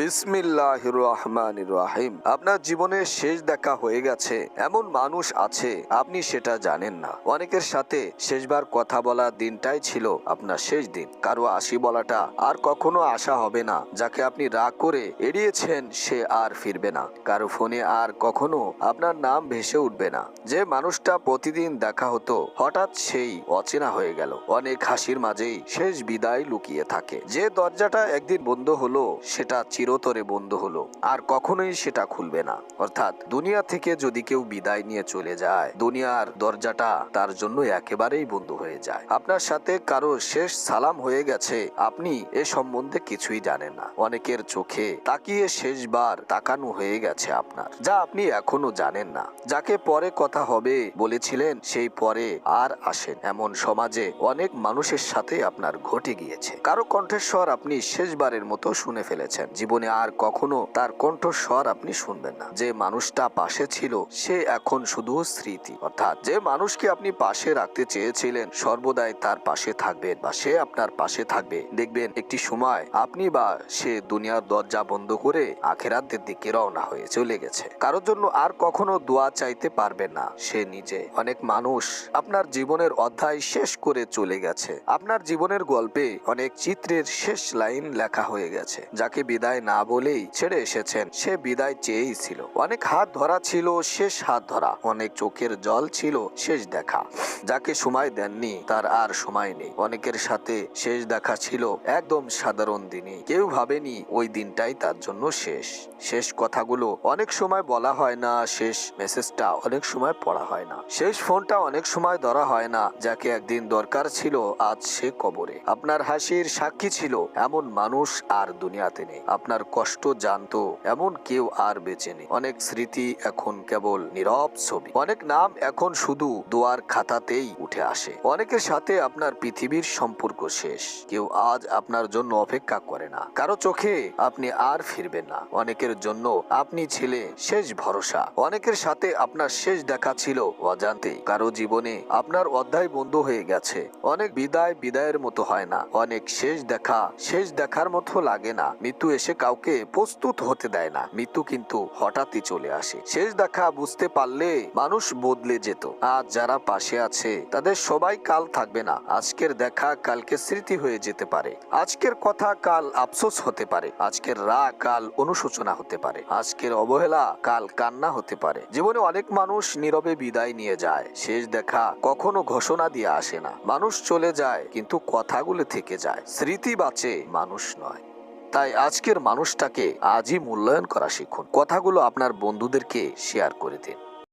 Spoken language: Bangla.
বিসমিল্লাহ রহমান রাহিম আপনার জীবনে শেষ দেখা হয়ে গেছে, এমন মানুষ আছে, আপনি সেটা জানেন না। অনেকের সাথে শেষবার কথা বলা দিনটাই ছিল আপনার শেষ দিন। কারও আসি বলাটা আর কখনো আশা হবে না, যাকে আপনি রাগ করে এড়িয়েছেন সে আর ফিরবে না। কারও ফোনে আর কখনো আপনার নাম ভেসে উঠবে না। যে মানুষটা প্রতিদিন দেখা হতো, হঠাৎ সেই অচেনা হয়ে গেল। অনেক হাসির মাঝেই শেষ বিদায় লুকিয়ে থাকে। যে দরজাটা একদিন বন্ধ হলো, সেটা চিরতরে বন্ধ হলো, আর কখনোই সেটা খুলবে না। অর্থাৎ, দুনিয়া থেকে যদি কেউ বিদায় নিয়ে চলে যায়, দুনিয়ার দরজাটা তার জন্য একেবারেই বন্ধ হয়ে যায়। আপনার সাথে কারও শেষ সালাম হয়ে গেছে, আপনি এ সম্বন্ধে কিছুই জানেন না। অনেকের চোখে তাকিয়ে শেষবার তাকানো হয়ে গেছে আপনার, যা আপনি এখনও জানেন না। যাকে পরে কথা হবে বলেছিলেন, সেই পরে আর আসেন। এমন সমাজে অনেক মানুষের সাথে আপনার ঘটে গিয়েছে। কারও কণ্ঠস্বর আপনি শেষবারের মতো শুনে ফেলেছেন। জীবনে আর কখনো তার কণ্ঠস্বর আপনি শুনবেন না। যে মানুষটা পাশে ছিল, সে এখন শুধু স্মৃতি। অর্থাৎ যে মানুষকে আপনি পাশে রাখতে চেয়েছিলেন, সর্বদাই তার পাশে থাকবেন বা সে আপনার পাশে থাকবে। দেখবেন একটি সময় আপনি বা সে দুনিয়ার দরজা বন্ধ করে আখেরাতের দিকে রওনা হয়ে চলে গেছে। কারোর জন্য আর কখনো দোয়া চাইতে পারবে না সে নিজে। অনেক মানুষ আপনার জীবনের অধ্যায় শেষ করে চলে গেছে। আপনার জীবনের গল্পে অনেক চিত্রের শেষ লাইন লেখা হয়ে গেছে, যাকে বিদায় না বলেই ছেড়ে এসেছেন। সে বিদায় চেয়েই ছিল। অনেক হাত ধরা ছিল, শেষ হাত ধরা। অনেক চোখের জল ছিল, শেষ দেখা। যাকে সময় দেননি, তার আর সময় নেই। অনেকের সাথে শেষ দেখা ছিল একদম সাধারণ দিনে কেউ ভাবেনি ওই দিনটাই তার জন্য শেষ। শেষ কথাগুলো অনেক সময় বলা হয় না, শেষ মেসেজটা অনেক সময় পড়া হয় না। শেষ ফোনটা অনেক সময় ধরা হয় না, যাকে একদিন দরকার ছিল, আজ সে কবরে। আপনার হাসির সাক্ষী ছিল, এমন মানুষ আর দুনিয়াতে নেই। আপনার কষ্ট জানতো, এমন কেউ আর বেঁচে নেই। অনেক স্মৃতি এখন কেবল নীরব ছবি। অনেক নাম এখন শুধু দোয়ার খাতাতেই উঠে আসে। অনেকের সাথে আপনার পৃথিবীর সম্পর্ক শেষ। কেউ আজ আপনার জন্য অপেক্ষা করে না। কারও চোখে আপনি আর ফিরবেন না। অনেকের জন্য আপনি ছিলে শেষ ভরসা। অনেকের সাথে আপনার শেষ দেখা ছিল অজান্তে কারও জীবনে আপনার অধ্যায় বন্ধ হয়ে গেছে। অনেক বিদায় বিদায়ের মতো হয় না। অনেক শেষ দেখা শেষ দেখার মতো লাগে না। মৃত্যু এসে কাউকে প্রস্তুত হতে দেয় না। মৃত্যু কিন্তু হঠাৎই চলে আসে। শেষ দেখা বুঝতে পারলে মানুষ বদলে যেত। আজ যারা পাশে আছে, তাদের সবাই কাল থাকবে না। আজকের দেখা কালকে স্মৃতি হয়ে যেতে পারে। আজকের কথা কাল আফসোস হতে পারে। আজকের রাগ কাল অনুশোচনা হতে পারে। আজকের অবহেলা কাল কান্না হতে পারে। জীবনে অনেক মানুষ নীরবে বিদায় নিয়ে যায়। শেষ দেখা কখনো ঘোষণা দিয়ে আসে না। মানুষ চলে যায়, কিন্তু কথাগুলো থেকে যায়। স্মৃতি বাঁচে মানুষ নয়। তাই আজকের মানুষটাকে আজই মূল্যায়ন করা শিখুন। কথাগুলো আপনার বন্ধুদেরকে শেয়ার করে দিন।